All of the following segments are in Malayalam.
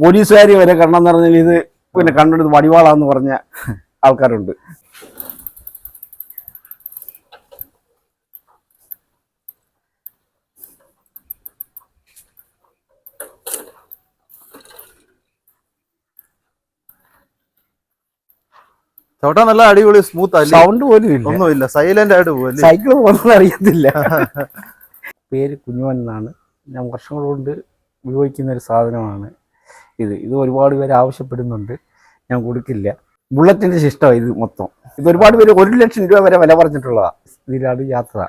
പോലീസുകാർ വരെ കണ്ണെന്ന് പറഞ്ഞാൽ ഇത് പിന്നെ കണ്ടെടുത്ത് വടിവാളാന്ന് പറഞ്ഞ ആൾക്കാരുണ്ട്. ചോട്ടാ നല്ല അടിപൊളി സ്മൂത്ത് സൗണ്ട് പോലും ഇല്ല. ഒന്നുമില്ല. സൈലന്റ് ആയിട്ട് പോലും സൈക്കിൾ പോകുന്നത് അറിയത്തില്ല. പേര് കുഞ്ഞുവൻ എന്നാണ്. ഞാൻ വർഷങ്ങൾ കൊണ്ട് ഉപയോഗിക്കുന്ന ഒരു സാധനമാണ്. ഇത്. ഇത് ഒരുപാട് പേര് ആവശ്യപ്പെടുന്നുണ്ട്. ഞാൻ കൊടുക്കില്ല. ബുള്ളറ്റിന്റെ ശിഷ്ടമാണ് ഇത് മൊത്തം. ഇത് ഒരുപാട് പേര് ഒരു ലക്ഷം രൂപ വരെ വില പറഞ്ഞിട്ടുള്ളതാണ് ഇതിലാണ് യാത്ര.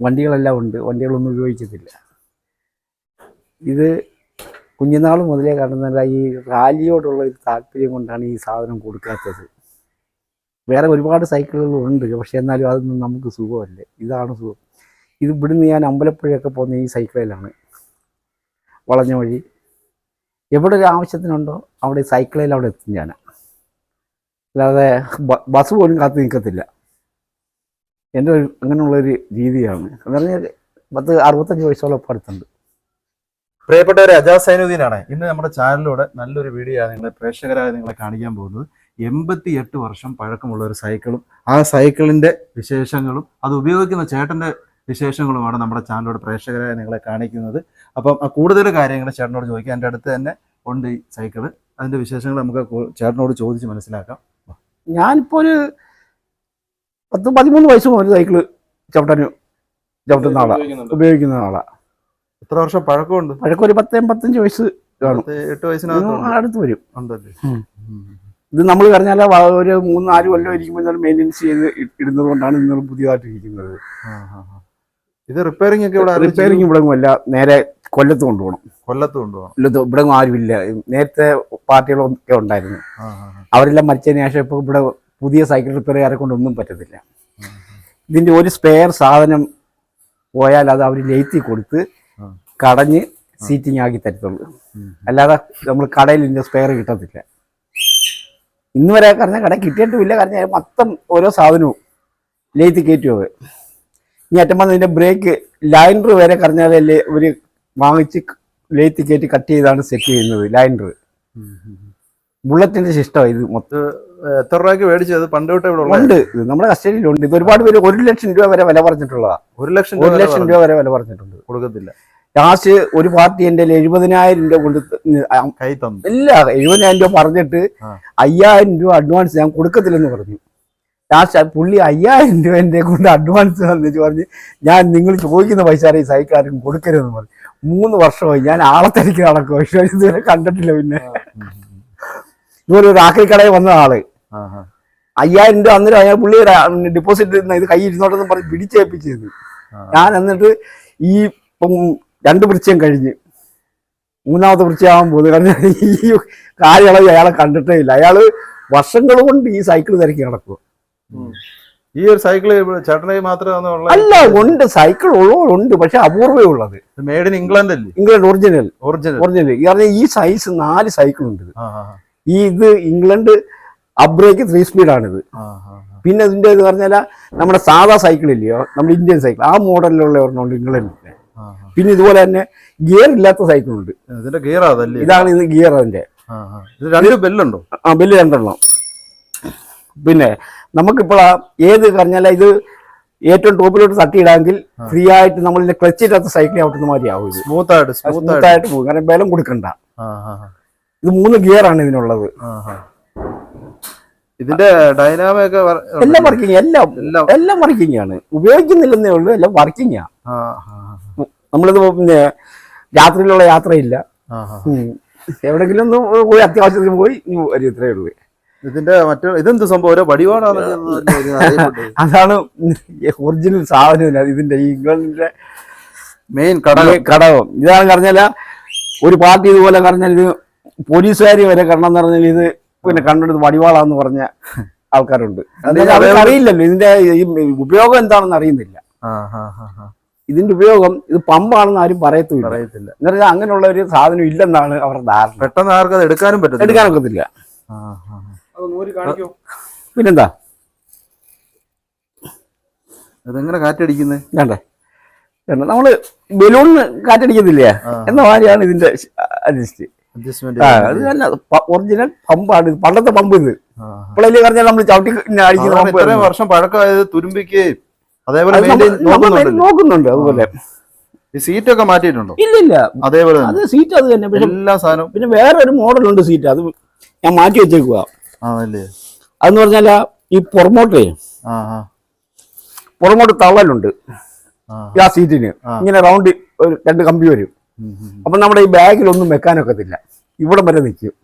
വണ്ടികളെല്ലാം ഉണ്ട്. വണ്ടികളൊന്നും ഉപയോഗിച്ചിട്ടില്ല ഇത് കുഞ്ഞുനാൾ മുതലേ കാണുന്ന ഈ റാലിയോടുള്ള ഒരു താല്പര്യം കൊണ്ടാണ് ഈ സാധനം കൊടുക്കാത്തത്. വേറെ ഒരുപാട് സൈക്കിളുകൾ ഉണ്ട്. പക്ഷെ എന്നാലും അതൊന്നും നമുക്ക് സുഖമല്ലേ. ഇതാണ് സുഖം. ഇത് ഇവിടുന്ന് ഞാൻ അമ്പലപ്പുഴയൊക്കെ പോകുന്ന ഈ സൈക്കിളിലാണ്. വളഞ്ഞ വഴി. എവിടെ ഒരു ആവശ്യത്തിനുണ്ടോ അവിടെ സൈക്കിളിൽ അവിടെ എത്തും ഞാൻ. അല്ലാതെ ബസ് പോലും കാത്തു നിൽക്കത്തില്ല. എന്റെ ഒരു അങ്ങനെയുള്ളൊരു രീതിയാണ്. എന്ന് പറഞ്ഞാൽ പത്ത് അറുപത്തഞ്ച് വയസ്സോളം ഇപ്പം അടുത്തുണ്ട്. പ്രിയപ്പെട്ടവരെ അജാസ് സൈനുദ്ദീനാണ്. ഇന്ന് നമ്മുടെ ചാനലിലൂടെ നല്ലൊരു വീഡിയോ ആണ് നിങ്ങളെ പ്രേക്ഷകരായ നിങ്ങളെ കാണിക്കാൻ പോകുന്നത്. എൺപത്തി എട്ട് വർഷം പഴക്കമുള്ള ഒരു സൈക്കിളും ആ സൈക്കിളിന്റെ വിശേഷങ്ങളും അത് ഉപയോഗിക്കുന്ന ചേട്ടന്റെ വിശേഷങ്ങളുമാണ് നമ്മുടെ ചാനലോട് പ്രേക്ഷകരെ നിങ്ങളെ കാണിക്കുന്നത്. അപ്പം ആ കൂടുതൽ കാര്യങ്ങൾ ചേട്ടനോട് ചോദിക്കാം. എന്റെ അടുത്ത് തന്നെ ഉണ്ട് ഈ സൈക്കിൾ. അതിന്റെ വിശേഷങ്ങൾ നമുക്ക് ചേട്ടനോട് ചോദിച്ച് മനസ്സിലാക്കാം. ഞാനിപ്പോൾ ഒരു പത്ത് പതിമൂന്ന് വയസ്സ് മുതൽ സൈക്കിൾ ചവിട്ടാൻ ചവിട്ടുന്ന ആളാണ് ഉപയോഗിക്കുന്ന ആളാണ് എത്ര വർഷം പഴക്കമുണ്ട്? പഴക്കം ഒരു പത്ത് എൺപത്തഞ്ച് വയസ്സ് കാണും. എട്ട് വയസ്സിനകത്ത് അടുത്ത് വരും. ഇത് നമ്മൾ പറഞ്ഞാൽ ഒരു മൂന്ന് നാല് കൊല്ലം ഇരിക്കുമ്പോൾ മെയിന്റെനൻസ് ചെയ്ത് ഇടുന്നതുകൊണ്ടാണ് ഇടുന്നത് കൊണ്ടാണ് ഇന്ന് പുതിയതായിട്ട് ഇരിക്കുന്നത്. ഇത് റിപ്പയറിംഗ് ഒക്കെ ഇവിടെ റിപ്പയറിംഗ് ഇവിടെ അല്ല നേരെ കൊല്ലത്ത് കൊണ്ടുപോകണം? കൊല്ലത്ത് കൊണ്ടുപോകണം. കൊല്ലത്ത് ഇവിടെ ആരുമില്ല. നേരത്തെ പാർട്ടികളൊക്കെ ഉണ്ടായിരുന്നു. അവരെല്ലാം മരിച്ചതിന് ശേഷം ഇപ്പോൾ ഇവിടെ പുതിയ സൈക്കിൾ റിപ്പയറുകാരെ കൊണ്ടൊന്നും പറ്റത്തില്ല. ഇതിന്റെ ഒരു സ്പെയർ സാധനം പോയാൽ അത് അവർ ലേത്തി കൊടുത്ത് കടഞ്ഞ് സീറ്റിംഗ് ആക്കി തരത്തുള്ളൂ. അല്ലാതെ നമ്മൾ കടയിൽ ഇതിന്റെ സ്പെയർ കിട്ടത്തില്ല. ഇന്ന് വരെ പറഞ്ഞ കട കിട്ടിയിട്ടുമില്ല. കാരണം മൊത്തം ഓരോ സാധനവും ലേത്തി കയറ്റും അത് വന്ന് ഇതിന്റെ ബ്രേക്ക് ലൈൻഡർ വരെ കറഞ്ഞാലല്ലേ ഒരു വാങ്ങിച്ച് ലേത്തി കയറ്റി കട്ട് ചെയ്താണ് സെറ്റ് ചെയ്യുന്നത് ലൈൻഡർ. ബുള്ളറ്റിന്റെ ശിഷ്ടമാണ് ഇത് മൊത്തം എത്ര രൂപയ്ക്ക് മേടിച്ചത് പണ്ട് തൊട്ടേ ഇവിടെ ഉണ്ട്. ഇത് നമ്മുടെ കസ്റ്റഡിയിലുണ്ട്. ഇത് ഒരുപാട് പേര് ഒരു ലക്ഷം രൂപ വരെ വില പറഞ്ഞിട്ടുള്ളതാ. ഒരു ലക്ഷം ഒരു ലക്ഷം വരെ രൂപ വരെ വില പറഞ്ഞിട്ടുണ്ട്. കൊടുക്കത്തില്ല. ലാസ്റ്റ് ഒരു പാർട്ടി എന്റെ എഴുപതിനായിരം രൂപ കൊണ്ട് കൈ തന്നു. ഇല്ല എഴുപതിനായിരം രൂപ പറഞ്ഞിട്ട്. അയ്യായിരം രൂപ അഡ്വാൻസ് ഞാൻ കൊടുക്കത്തില്ലെന്ന് പറഞ്ഞു. ലാസ്റ്റ് പുള്ളി അയ്യായിരം രൂപ എന്റെ കൊണ്ട് അഡ്വാൻസ് തന്നിട്ട് പറഞ്ഞ് ഞാൻ നിങ്ങൾ ചോദിക്കുന്ന പൈസ ഈ സൈക്കാർക്കും കൊടുക്കരുതെന്ന് പറഞ്ഞു. മൂന്ന് വർഷമായി ഞാൻ ആളെ തിരക്കി നടക്കും. പക്ഷേ ഇതുവരെ കണ്ടിട്ടില്ല പിന്നെ. ഇതുപോലെ ഒരു ആക്രി കടയിൽ വന്ന ആൾ. അയ്യായിരം രൂപ അന്നേരം അയാൾ പുള്ളി ഡിപ്പോസിറ്റ് ഇത് കൈ ഇരുന്നോട്ടെന്ന് പറഞ്ഞ് പിടിച്ചേൽപ്പിച്ചത് ഞാൻ എന്നിട്ട് ഈ ഇപ്പം രണ്ട് വൃക്ഷം കഴിഞ്ഞ്. മൂന്നാമത്തെ പോകുന്നത് കാരണം ഈ കാര്യങ്ങളെ അയാളെ കണ്ടിട്ടേ ഇല്ല. അയാൾ വർഷങ്ങൾ കൊണ്ട് ഈ സൈക്കിൾ തിരക്കി നടക്കുക ഈ ഒരു സൈക്കിൾ ചേട്ടനായി മാത്രമേ അല്ല ഉണ്ട്. സൈക്കിൾ ഉള്ളവരുണ്ട്. പക്ഷെ അപൂർവേ ഉള്ളത്. മേഡ് ഇൻ ഇംഗ്ലണ്ട് അല്ലേ? ഇംഗ്ലണ്ട് ഒറിജിനൽ ഒറിജിനൽ ഒറിജിനൽ ഈ പറഞ്ഞ ഈ സൈസ് നാല് സൈക്കിൾ ഉണ്ട്. ഈ ഇത് ഇംഗ്ലണ്ട് അബ്രേക്ക് ത്രീ സ്പീഡാണിത് പിന്നെ ഇതിന്റെ ഇത് പറഞ്ഞാൽ നമ്മുടെ സാധാ സൈക്കിൾ ഇല്ലയോ? നമ്മുടെ ഇന്ത്യൻ സൈക്കിൾ ആ മോഡലിലുള്ള ഒരെണ്ണമുണ്ട് ഇംഗ്ലണ്ടിലെ പിന്നെ ഇതുപോലെ തന്നെ ഗിയർ ഇല്ലാത്ത സൈക്കിൾ ഉണ്ട്. ഗിയർ അതല്ലേ? ഇതാണ് ഇത് ഗിയർ അതിന്റെ രണ്ട് ബെല്ലുണ്ടോ ആ ബെല്ല് രണ്ടെണ്ണം. പിന്നെ നമുക്കിപ്പോൾ ആ ഏത് പറഞ്ഞാൽ ഇത് ഏറ്റവും ടോപ്പിലോട്ട് തട്ടിയിടാമെങ്കിൽ ഫ്രീ ആയിട്ട് നമ്മൾ ഇതിന്റെ ക്ലച്ച് ഇല്ലാത്ത സൈക്കിൾ ഔട്ടുന്ന മാതിരി ആവും സ്മൂത്ത് ആയിട്ട് സ്മൂത്ത് ആയിട്ട് പോകും. കാരണം ബലം കൊടുക്കണ്ട. ഇത് മൂന്ന് ഗിയർ ആണ് ഇതിനുള്ളത്. ഇതിന്റെ ഡൈനാമൊക്കെ എല്ലാം വർക്കിംഗ് എല്ലാം എല്ലാം. വർക്കിംഗ് ആണ്. ഉപയോഗിക്കുന്നില്ലെന്നേ ഉള്ളൂ എല്ലാം വർക്കിംഗ് നമ്മളിത് പിന്നെ രാത്രിയിലുള്ള യാത്രയില്ല. എവിടെങ്കിലും ഒന്ന് പോയി അത്യാവശ്യത്തിന് പോയി വരും ഇത്രയേ ഉള്ളൂ. ഇതിന്റെ മറ്റു ഇതെന്ത് സംഭവം? ഓരോ വടിവാടാണ് അതാണ് ഒറിജിനൽ സാധനം ഇതിന്റെ ഈ ഇംഗ്ലണ്ടിന്റെ മെയിൻ ഘടകം ഘടകം. ഇതാണ് പറഞ്ഞാൽ ഒരു പാർട്ടി ഇതുപോലെ പറഞ്ഞാൽ ഇത് പോലീസുകാർ വരെ കണ്ണെന്ന് പറഞ്ഞാൽ ഇത് പിന്നെ കണ്ടെടുത്ത് വടിവാളാന്ന് പറഞ്ഞ ആൾക്കാരുണ്ട്. അറിയില്ലല്ലോ. ഇതിന്റെ ഈ ഉപയോഗം എന്താണെന്ന് അറിയുന്നില്ല. ഇതിന്റെ ഉപയോഗം ഇത് പമ്പാണെന്ന് ആരും പറയത്തില്ല പറയത്തില്ല. എന്ന് പറഞ്ഞാൽ അങ്ങനെയുള്ള ഒരു സാധനം ഇല്ലെന്നാണ് അവരുടെ ധാരണ. പെട്ടെന്ന് ആർക്കും അത് എടുക്കാനും പറ്റത്തില്ല. എടുക്കാനൊക്കത്തില്ല. പിന്നെന്താ? അതെങ്ങനെ കാറ്റടിക്കുന്നത് വേണ്ടേ. വേണ്ട നമ്മൾ ബലൂണിന് കാറ്റടിക്കുന്നില്ല. എന്ന മാതിരിയാണ് ഇതിന്റെ അഡ്ജസ്റ്റ്. അഡ്ജസ്റ്റ്മെന്റ് ആ അത് നല്ല ഒറിജിനൽ പമ്പാണ് ഇത് പണ്ടത്തെ പമ്പ് ഇത്. ഇപ്പോഴല്ലേ പറഞ്ഞാൽ നമ്മൾ ചവിട്ടി അടിക്കുന്ന പമ്പ് വർഷം പഴക്കമായത് തുരുമ്പിക്കുകയും അതേപോലെ നോക്കുന്നുണ്ട് അതുപോലെ. സീറ്റ് സീറ്റൊക്കെ മാറ്റിയിട്ടുണ്ടോ? ഇല്ല ഇല്ല. അതേപോലെ അത് സീറ്റ് അത് തന്നെ. പക്ഷെ എല്ലാ സാധനവും. പിന്നെ വേറെ ഒരു മോഡലുണ്ട് സീറ്റ്. അത് ഞാൻ മാറ്റി വെച്ചേക്കുക ആണല്ലേ? അതെന്ന് പറഞ്ഞാൽ ഈ പുറമോട്ടേ പുറമോട്ട് തള്ളലുണ്ട്. ആ. സീറ്റിന്. ഇങ്ങനെ റൗണ്ട് ഒരു രണ്ട് കമ്പി വരും. അപ്പൊ നമ്മുടെ ഈ ബാഗിലൊന്നും വെക്കാനൊക്കത്തില്ല. ഇവിടം വരെ നിൽക്കും.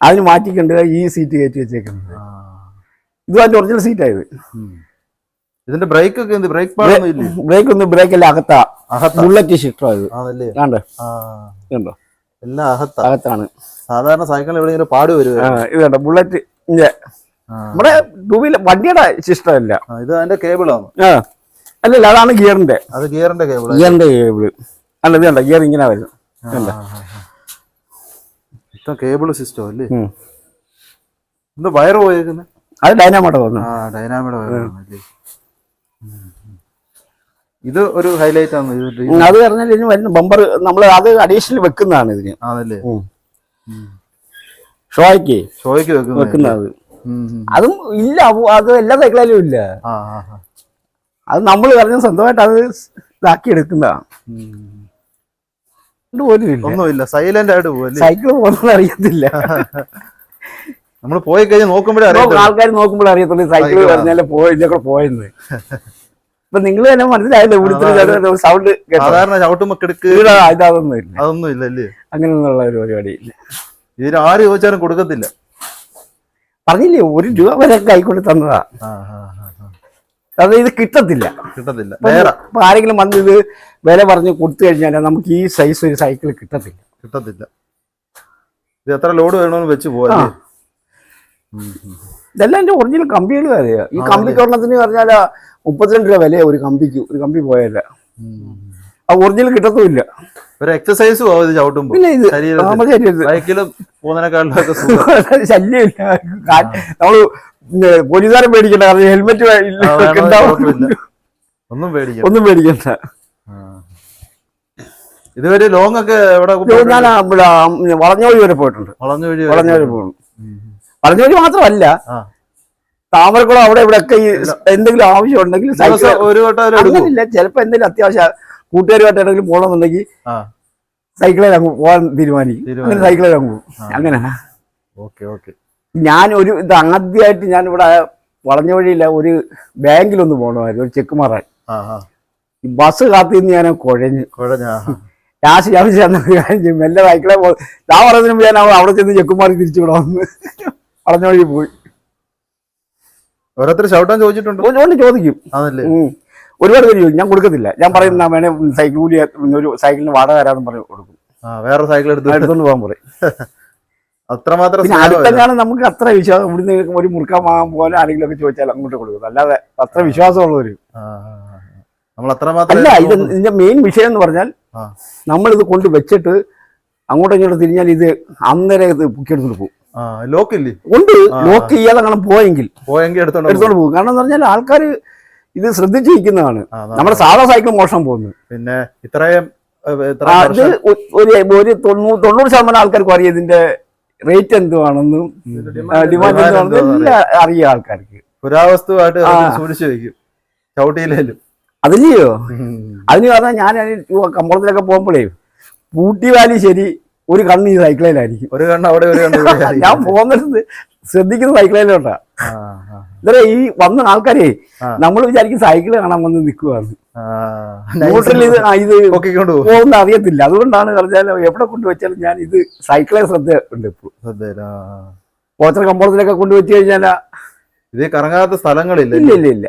അതിന് മാറ്റിക്കൊണ്ട് ഈ സീറ്റ് കയറ്റി വെച്ചേക്കുന്നത്. ഇത് അതിന്റെ ഒറിജിനൽ സീറ്റായത്. ഇതിന്റെ ബ്രേക്ക് ഒക്കെ എന്ത്? ബ്രേക്ക് ബ്രേക്ക് ഒന്നും ബ്രേക്ക് അല്ല അകത്താ. ബുള്ളറ്റ് ഷിഫ്റ്റോ ആയത് ആണല്ലേ? കണ്ടോ? എല്ലാം അകത്താണ്. സാധാരണ സൈക്കിൾ എവിടെയെങ്കിലും പാട് വരുവോ? ആ, ഇത് കണ്ടോ? ബുള്ളറ്റ്. നമ്മുടെ ടൂ വീലർ വണ്ടിയുടെ സിസ്റ്റം ഇത് അതിന്റെ കേബിളാണ്. അല്ലല്ല അതാണ് ഗിയറിന്റെ. അത് ഗിയറിന്റെ കേബിൾ ഗിയറിന്റെ കേബിൾ അല്ല ഇത് കണ്ട? ഗിയർ ഇങ്ങനെ വരും കേബിൾ സിസ്റ്റം അല്ലേ. ഇത് വയറ് പോയേക്കുന്നത് അത് ഡൈനാമോട്ടോ തോന്നുന്നു. ആ ഡൈനാമിയുടെ ഇത് ഒരു ഹൈലൈറ്റ് ആണ്. അത് പറഞ്ഞാൽ ഇതിന് വരുന്ന ബമ്പർ നമ്മൾ അത് അഡീഷണൽ വെക്കുന്നതാണ് ഇതിന്. ആണല്ലേ. ഷോയ്ക്ക്. ഷോയ്ക്ക് വെക്കുന്നത്. അതും ഇല്ല അത് എല്ലാ സൈക്കിളിലും ഇല്ല. അത് നമ്മൾ പറഞ്ഞ സ്വന്തമായിട്ട് അത് ഇതാക്കി എടുക്കുന്നതാണ്. ഒന്നുമില്ല സൈലന്റ് ആയിട്ട് പോവല്ലേ സൈക്കിൾ പോകുന്നത് അറിയത്തില്ല. നമ്മൾ പോയി കഴിഞ്ഞാൽ നോക്കുമ്പോഴേ അറിയാം ആൾക്കാർ നോക്കുമ്പോഴേ അറിയത്തുള്ളൂ സൈക്കിൾ പറഞ്ഞാലേ പോയില്ല പോയെന്ന്. ഇപ്പൊ നിങ്ങൾ തന്നെ മനസ്സിലായല്ലോ ഇവിടുത്തെ സൗണ്ട് കേട്ടോ. സാധാരണ ചവിട്ടുമ്പോ ഇല്ല. അതൊന്നും ഇല്ല അല്ലേ അങ്ങനെയൊന്നുള്ള ഒരു പരിപാടി ഇല്ല ഇതിന് ആര് ചോദിച്ചാലും കൊടുക്കത്തില്ല. പറഞ്ഞില്ലേ ഒരു രൂപ വരെ കൈക്കൊണ്ട് തന്നതാ. അത് ഇത് കിട്ടത്തില്ല. കിട്ടത്തില്ല. ഇപ്പൊ ആരെങ്കിലും വന്ന് ഇത് വില പറഞ്ഞ് കൊടുത്തു കഴിഞ്ഞാൽ നമുക്ക് ഈ സൈസ് ഒരു സൈക്കിൾ കിട്ടത്തില്ല. കിട്ടത്തില്ല. ഇത് എത്ര ലോഡ് വേണമെന്ന് വെച്ച് ആ. ഇതെല്ലാം എന്റെ ഒറിജിനൽ കമ്പികൾ കാര്യമാണ്. ഈ കമ്പി കൊള്ളത്തിന് പറഞ്ഞാൽ മുപ്പത്തിരണ്ട് രൂപ വിലയാണ് ഒരു കമ്പിക്ക് ഒരു കമ്പി പോയല്ല ആ ഒറിജിനൽ കിട്ടത്തുമില്ല. ഒരു എക്സസൈസും ആവും ഇത് ചവിട്ടുമ്പോ. പിന്നെ ഇത് ബൈക്കിലും പോകുന്നതിനെക്കാളിലൊക്കെ ശല്യമില്ല. നമ്മൾ പോലീസുകാരെ പേടിക്കണ്ട കാരണം ഹെൽമെറ്റ്. ഒന്നും പേടിക്കാം ഒന്നും പേടിക്കണ്ട. ഇതുവരെ ലോങ് ഒക്കെ എവിടെ ഞാൻ വളഞ്ഞോഴി വരെ പോയിട്ടുണ്ട്. വളഞ്ഞോഴി വളഞ്ഞോഴി പോകുന്നു വളഞ്ഞോഴി മാത്രമല്ല ആ. താമരക്കുളം അവിടെ ഇവിടെ ഒക്കെ ഈ എന്തെങ്കിലും ആവശ്യം ഉണ്ടെങ്കിൽ അങ്ങനെയില്ല ചിലപ്പോ എന്തെങ്കിലും അത്യാവശ്യം കൂട്ടുകാരുമായിട്ട് എവിടെയെങ്കിലും പോകണമെന്നുണ്ടെങ്കിൽ സൈക്കിളിൽ അങ്ങ് പോകാൻ തീരുമാനിക്കും. അങ്ങനെ. സൈക്കിളിൽ അങ്ങ് പോകും. അങ്ങനെ. ഞാൻ ഒരു ഇത് ആദ്യമായിട്ട് ഞാൻ ഇവിടെ വളഞ്ഞ വഴിയില്ല ഒരു ബാങ്കിലൊന്ന് പോകണമായിരുന്നു ഒരു ചെക്ക് മാറാൻ. ബസ് കാത്തിന്ന് ഞാൻ കുഴഞ്ഞു. കുഴഞ്ഞ ലാസ്റ്റ് ഞാൻ ചെന്ന മെല്ലെ സൈക്കിളെ പോ ഞാൻ മുമ്പ് ഞാൻ അവിടെ ചെന്ന് ചെക്ക് മാറി തിരിച്ചു ഇവിടെ വളഞ്ഞ വഴി പോയി. ഓരോരുത്തർ ചവിട്ടാൻ ചോദിച്ചിട്ടുണ്ട്? ചോദിക്കും. ആണല്ലേ? ഉം. ഒരുപാട് പേര് ചോദിക്കും. ഞാൻ കൊടുക്കത്തില്ല. ഞാൻ പറയുന്ന വേണേ സൈക്കിൾ കൂലി ഒരു സൈക്കിളിന് വാടക തരാമെന്ന് പറഞ്ഞ് കൊടുക്കും. വേറെ സൈക്കിൾ എടുത്ത് എടുത്തോണ്ട് പോകാൻ പറയും. അത്രമാത്രം നമുക്ക് അത്ര വിശ്വാസം. ഇവിടുന്ന് ഒരു മുറുക്കാൻ വാങ്ങാൻ പോലെ ആരെങ്കിലും ഒക്കെ ചോദിച്ചാൽ അങ്ങോട്ട് കൊടുക്കും. അല്ലാതെ അത്ര വിശ്വാസമുള്ളവര്. അല്ല ഇത് ഇതിന്റെ മെയിൻ വിഷയം എന്ന് പറഞ്ഞാൽ. നമ്മളിത് കൊണ്ട് വെച്ചിട്ട് അങ്ങോട്ടും ഇങ്ങോട്ടും തിരിഞ്ഞാൽ ഇത് അന്നേരം ഇത് പൊക്കിയെടുത്തിട്ട് പോകും. ആ ലോക്കില്ലേ? ഉണ്ട്. ലോക്ക് ചെയ്യാതെ അങ്ങനെ പോയെങ്കിൽ പോയെങ്കിൽ എടുത്തോണ്ട് പോകും. എടുത്തോണ്ട് പോകും. കാരണം എന്ന് പറഞ്ഞാൽ ആൾക്കാർ ഇത് ശ്രദ്ധിച്ചിരിക്കുന്നതാണ്. നമ്മുടെ സാധാ സൈക്കിൾ മോഷണം പോകുന്നത് പിന്നെ ഇത്രയും അത് ഒരു ഒരു തൊണ്ണൂറ് തൊണ്ണൂറ് ശതമാനം ആൾക്കാർക്ക് അറിയാം ഇതിന്റെ റേറ്റ് എന്തുവാണെന്നും ഡിമാൻഡ് എന്തുവാണെന്നും എല്ലാം അറിയാം ആൾക്കാർക്ക്. പുരാവസ്തുവായിട്ട്. സൂക്ഷിച്ചു വെക്കും. ചവിട്ടിയില്ലേലും അതിലെയോ അതിന് പറഞ്ഞാൽ ഞാൻ കമ്പോളത്തിലൊക്കെ പോകുമ്പോഴേ പൂട്ടി വാലി ശരി ഒരു കണ്ണ് ഈ സൈക്കിളിലായിരിക്കും. ഒരു കണ്ണ് അവിടെ ഒരു കണ്ണ് ഞാൻ പോകുന്നത് ശ്രദ്ധിക്കുന്ന സൈക്കിളിലോട്ടാ. ഇതേ ഈ വന്ന ആൾക്കാരെ നമ്മൾ വിചാരിക്കും സൈക്കിൾ കാണാൻ വന്ന് നിൽക്കുവാണ്. ന്യൂട്രൽ ഇത് ഇത് പോകുന്ന അറിയത്തില്ല. അതുകൊണ്ടാണ് പറഞ്ഞാൽ എവിടെ കൊണ്ടുവച്ചാലും ഞാൻ ഇത് സൈക്കിളെ ശ്രദ്ധ ഉണ്ട് ഇപ്പോൾ. പോച്ചർ കമ്പോളത്തിലൊക്കെ കൊണ്ടുവച്ച് കഴിഞ്ഞാൽ ഇത് കറങ്ങാത്ത സ്ഥലങ്ങളില്ല ഇല്ല ഇല്ല ഇല്ല.